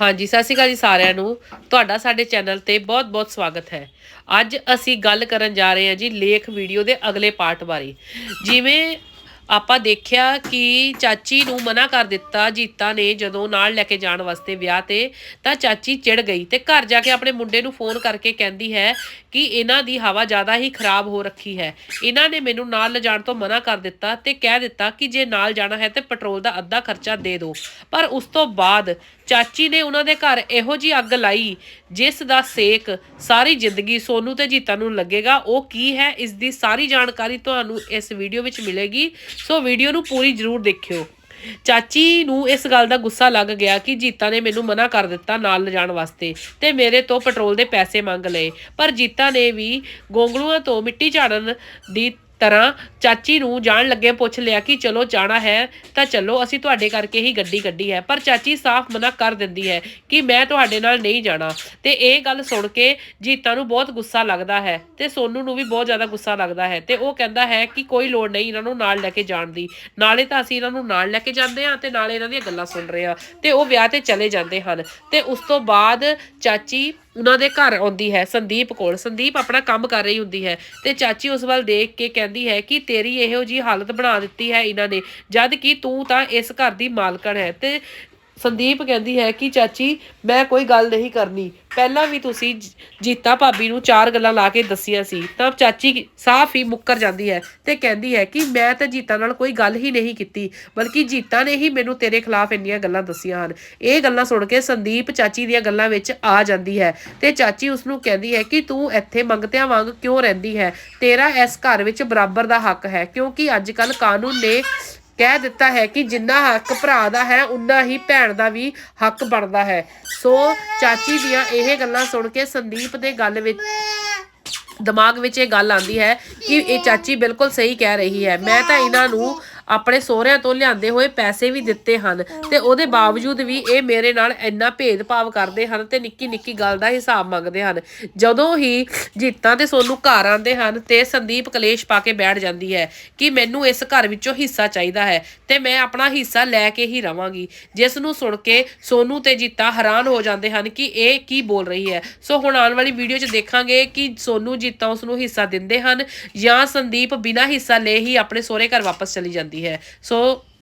ਹਾਂਜੀ, ਸਤਿ ਸ਼੍ਰੀ ਅਕਾਲ ਜੀ ਸਾਰਿਆਂ ਨੂੰ। ਤੁਹਾਡਾ ਸਾਡੇ ਚੈਨਲ ਤੇ ਬਹੁਤ-ਬਹੁਤ ਸਵਾਗਤ ਹੈ। ਅੱਜ ਅਸੀਂ ਗੱਲ ਕਰਨ ਜਾ ਰਹੇ ਹਾਂ ਜੀ ਲੇਖ ਵੀਡੀਓ ਦੇ ਅਗਲੇ ਪਾਰਟ ਬਾਰੇ। ਜਿਵੇਂ ਆਪਾਂ ਦੇਖਿਆ ਕਿ ਚਾਚੀ ਨੂੰ ਮਨਾ ਕਰ ਦਿੱਤਾ, ਜੀਤਾ ਨੇ ਜਦੋਂ ਨਾਲ ਲੈ ਕੇ ਜਾਣ ਵਾਸਤੇ ਵਿਆਹ ਤੇ, ਤਾਂ ਚਾਚੀ ਚਿੜ ਗਈ ਤੇ ਘਰ ਜਾ ਕੇ ਆਪਣੇ ਮੁੰਡੇ ਨੂੰ ਫੋਨ ਕਰਕੇ ਕਹਿੰਦੀ ਹੈ ਕਿ ਇਹਨਾਂ ਦੀ ਹਵਾ ਜ਼ਿਆਦਾ ਹੀ ਖਰਾਬ ਹੋ ਰੱਖੀ ਹੈ। ਇਹਨਾਂ ਨੇ ਮੈਨੂੰ ਨਾਲ ਲਿਜਾਣ ਤੋਂ ਮਨਾ ਕਰ ਦਿੱਤਾ ਤੇ ਕਹਿ ਦਿੱਤਾ ਕਿ ਜੇ ਨਾਲ ਜਾਣਾ ਹੈ ਤੇ ਪੈਟਰੋਲ ਦਾ ਅੱਧਾ ਖਰਚਾ ਦੇ ਦਿਓ। ਪਰ ਉਸ ਤੋਂ ਬਾਅਦ ਚਾਚੀ ਨੇ ਉਹਨਾਂ ਦੇ ਘਰ ਇਹੋ ਜੀ ਅੱਗ ਲਾਈ, ਜਿਸ ਦਾ ਸੇਕ ਸਾਰੀ ਜ਼ਿੰਦਗੀ ਸੋਨੂ ਤੇ ਜੀਤਾ ਨੂੰ ਲੱਗੇਗਾ। ਉਹ ਕੀ ਹੈ? ਇਸ ਦੀ ਸਾਰੀ ਜਾਣਕਾਰੀ ਤੁਹਾਨੂੰ ਇਸ ਵੀਡੀਓ ਵਿੱਚ ਮਿਲੇਗੀ। ਸੋ ਵੀਡੀਓ ਨੂੰ ਪੂਰੀ ਜ਼ਰੂਰ ਦੇਖਿਓ। ਚਾਚੀ ਨੂੰ ਇਸ ਗੱਲ ਦਾ ਗੁੱਸਾ ਲੱਗ ਗਿਆ ਕਿ ਜੀਤਾ ਨੇ ਮੈਨੂੰ ਮਨਾ ਕਰ ਦਿੱਤਾ ਨਾਲ ਲਿਜਾਣ ਵਾਸਤੇ ਤੇ ਮੇਰੇ ਤੋਂ ਪੈਟਰੋਲ ਦੇ ਪੈਸੇ ਮੰਗ ਲਏ। ਪਰ ਜੀਤਾ ਨੇ ਵੀ ਗੋਂਗਲੂਆਂ ਤੋਂ ਮਿੱਟੀ ਝਾੜਨ ਦੀ ਤਰ੍ਹਾਂ ਚਾਚੀ ਨੂੰ ਜਾਣ ਲੱਗੇ ਪੁੱਛ ਲਿਆ ਕਿ ਚਲੋ ਜਾਣਾ ਹੈ, ਤਾਂ ਚਲੋ ਅਸੀਂ ਤੁਹਾਡੇ ਕਰਕੇ ਹੀ ਗੱਡੀ ਕੱਢੀ ਹੈ। ਪਰ ਚਾਚੀ ਸਾਫ਼ ਮਨਾ ਕਰ ਦਿੰਦੀ ਹੈ ਕਿ ਮੈਂ ਤੁਹਾਡੇ ਨਾਲ ਨਹੀਂ ਜਾਣਾ। ਤੇ ਇਹ ਗੱਲ ਸੁਣ ਕੇ ਜੀਤਾ ਨੂੰ ਬਹੁਤ ਗੁੱਸਾ ਲੱਗਦਾ ਹੈ ਤੇ ਸੋਨੂ ਨੂੰ ਵੀ ਬਹੁਤ ਜ਼ਿਆਦਾ ਗੁੱਸਾ ਲੱਗਦਾ ਹੈ ਤੇ ਉਹ ਕਹਿੰਦਾ ਹੈ ਕਿ ਕੋਈ ਲੋੜ ਨਹੀਂ ਇਹਨਾਂ ਨੂੰ ਨਾਲ ਲੈ ਕੇ ਜਾਣ ਦੀ। ਨਾਲੇ ਤਾਂ ਅਸੀਂ ਇਹਨਾਂ ਨੂੰ ਨਾਲ ਲੈ ਕੇ ਜਾਂਦੇ ਹਾਂ ਤੇ ਨਾਲੇ ਇਹਨਾਂ ਦੀਆਂ ਗੱਲਾਂ ਸੁਣ ਰਹੇ ਹਾਂ। ਤੇ ਉਹ ਵਿਆਹ ਤੇ ਚਲੇ ਜਾਂਦੇ ਹਨ। ਤੇ ਉਸ ਤੋਂ ਬਾਅਦ ਚਾਚੀ ਉਹਨਾਂ ਦੇ ਘਰ ਆਉਂਦੀ ਹੈ, ਸੰਦੀਪ ਕੋਲ। ਸੰਦੀਪ ਆਪਣਾ ਕੰਮ ਕਰ ਰਹੀ ਹੁੰਦੀ ਹੈ ਤੇ ਚਾਚੀ ਉਸ ਵੱਲ ਦੇਖ ਕੇ ਕਹਿੰਦੀ ਹੈ ਕਿ ਤੇਰੀ ਇਹੋ ਜੀ ਹਾਲਤ ਬਣਾ ਦਿੱਤੀ ਹੈ ਇਹਨਾਂ ਨੇ, ਜਦ ਕਿ ਤੂੰ ਤਾਂ ਇਸ ਘਰ ਦੀ ਮਾਲਕਣ ਹੈ ਤੇ ਸੰਦੀਪ ਕਹਿੰਦੀ ਹੈ ਕਿ ਚਾਚੀ, ਮੈਂ ਕੋਈ ਗੱਲ ਨਹੀਂ ਕਰਨੀ। ਪਹਿਲਾਂ ਵੀ ਤੁਸੀਂ ਜੀਤਾ ਭਾਬੀ ਨੂੰ ਚਾਰ ਗੱਲਾਂ ਲਾ ਕੇ ਦੱਸੀਆਂ ਸੀ, ਤਾਂ ਚਾਚੀ ਸਾਫ਼ ਹੀ ਮੁੱਕਰ ਜਾਂਦੀ ਹੈ ਤੇ ਕਹਿੰਦੀ ਹੈ ਕਿ ਮੈਂ ਤਾਂ ਜੀਤਾ ਨਾਲ ਕੋਈ ਗੱਲ ਹੀ ਨਹੀਂ ਕੀਤੀ, ਬਲਕਿ ਜੀਤਾ ਨੇ ਹੀ ਮੈਨੂੰ ਤੇਰੇ ਖਿਲਾਫ ਇੰਨੀਆਂ ਗੱਲਾਂ ਦੱਸੀਆਂ ਹਨ। ਇਹ ਗੱਲਾਂ ਸੁਣ ਕੇ ਸੰਦੀਪ ਚਾਚੀ ਦੀਆਂ ਗੱਲਾਂ ਵਿੱਚ ਆ ਜਾਂਦੀ ਹੈ ਤੇ ਚਾਚੀ ਉਸ ਨੂੰ ਕਹਿੰਦੀ ਹੈ ਕਿ ਤੂੰ ਇੱਥੇ ਮੰਗਤਿਆਂ ਵਾਂਗ ਕਿਉਂ ਰਹਿੰਦੀ ਹੈ? ਤੇਰਾ ਇਸ ਘਰ ਵਿੱਚ ਬਰਾਬਰ ਦਾ ਹੱਕ ਹੈ, ਕਿਉਂਕਿ ਅੱਜ ਕੱਲ ਕਾਨੂੰਨ ਨੇ ਕਹਿ ਦਿੱਤਾ ਹੈ ਕਿ ਜਿੰਨਾ ਹੱਕ ਭਰਾ ਦਾ ਹੈ ਉਨਾ ਹੀ ਭੈਣ ਦਾ ਵੀ ਹੱਕ ਬਣਦਾ ਹੈ। ਸੋ ਚਾਚੀ ਦੀਆਂ ਇਹ ਗੱਲਾਂ ਸੁਣ ਕੇ ਸੰਦੀਪ ਦੇ ਗੱਲ ਵਿੱਚ ਦਿਮਾਗ ਵਿੱਚ ਇਹ ਗੱਲ ਆਂਦੀ ਹੈ ਕਿ ਇਹ ਚਾਚੀ ਬਿਲਕੁਲ ਸਹੀ ਕਹਿ ਰਹੀ ਹੈ। ਮੈਂ ਤਾਂ ਇਹਨਾਂ ਨੂੰ ਆਪਣੇ ਸਹੁਰਿਆਂ ਤੋਂ ਲਿਆਂਦੇ ਹੋਏ ਪੈਸੇ ਵੀ ਦਿੱਤੇ ਹਨ ਤੇ ਉਹਦੇ ਬਾਵਜੂਦ ਵੀ ਇਹ ਮੇਰੇ ਨਾਲ ਇੰਨਾ ਭੇਦਭਾਵ ਕਰਦੇ ਹਨ ਤੇ ਨਿੱਕੀ ਨਿੱਕੀ ਗੱਲ ਦਾ ਹਿਸਾਬ ਮੰਗਦੇ ਹਨ। ਜਦੋਂ ਹੀ ਜੀਤਾਂ ਤੇ ਸੋਨੂੰ ਘਰ ਆਉਂਦੇ ਹਨ ਤੇ ਸੰਦੀਪ ਕਲੇਸ਼ ਪਾ ਕੇ ਬੈਠ ਜਾਂਦੀ ਹੈ ਕਿ ਮੈਨੂੰ ਇਸ ਘਰ ਵਿੱਚੋਂ ਹਿੱਸਾ ਚਾਹੀਦਾ ਹੈ ਤੇ ਮੈਂ ਆਪਣਾ ਹਿੱਸਾ ਲੈ ਕੇ ਹੀ ਰਵਾਂਗੀ। ਜਿਸ ਨੂੰ ਸੁਣ ਕੇ ਸੋਨੂੰ ਤੇ ਜੀਤਾ ਹੈਰਾਨ ਹੋ ਜਾਂਦੇ ਹਨ ਕਿ ਇਹ ਕੀ ਬੋਲ ਰਹੀ ਹੈ। ਸੋ ਹੁਣ ਆਉਣ ਵਾਲੀ ਵੀਡੀਓ 'ਚ ਦੇਖਾਂਗੇ ਕਿ ਸੋਨੂੰ ਜੀਤਾ ਉਸ ਨੂੰ ਹਿੱਸਾ ਦਿੰਦੇ ਹਨ ਜਾਂ ਸੰਦੀਪ ਬਿਨਾਂ ਹਿੱਸਾ ਲਏ ਹੀ ਆਪਣੇ ਸਹੁਰੇ ਘਰ ਵਾਪਸ ਚਲੀ ਜਾਂਦੀ ਹੈ ਸੋ